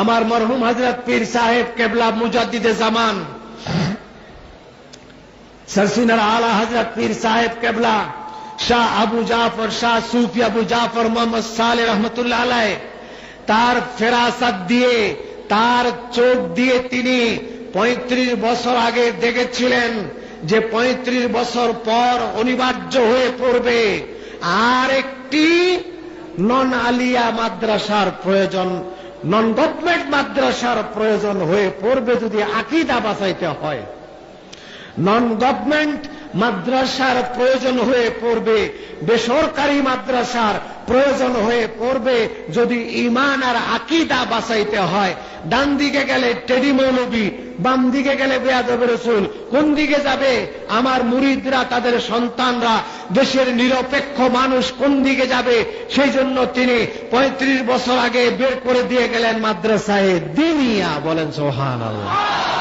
আমার মরহুম হজরত পীর সাহেব কেবলা মুজাদ্দিদে জামান सरसिनर आला हजरत पीर साहेब केबला শাহ আবু জাফর শাহ সুফি আবু জাফর মোহাম্মদ সালে রহমতুল্লাহ আলাই তার ফেরাসাত দিয়ে তার চোখ দিয়ে তিনি পঁয়ত্রিশ বছর আগে দেখেছিলেন যে পঁয়ত্রিশ বছর পর অনিবার্য হয়ে পড়বে আর একটি নন আলিয়া মাদ্রাসার প্রয়োজন নন গভর্নমেন্ট মাদ্রাসার প্রয়োজন হয়ে পড়বে যদি আকিদা বাঁচাইতে হয়। নন গভর্নমেন্ট মাদ্রাসার প্রয়োজন হয়ে পড়বে, বেসরকারি মাদ্রাসার প্রয়োজন হয়ে পড়বে, যদি ইমান আর আকিদা বাঁচাইতে হয়। ডান দিকে গেলে টেডি মৌলবী, বাম দিকে গেলে বেয়াদব রসুল। কোন দিকে যাবে? আমার মুরিদরা, তাদের সন্তানরা, দেশের নিরপেক্ষ মানুষ কোন দিকে যাবে? সেই জন্য তিনি ৩৫ বছর আগে বের করে দিয়ে গেলেন মাদ্রাসায়। দিনিয়া বলেন সোহান আল্লাহ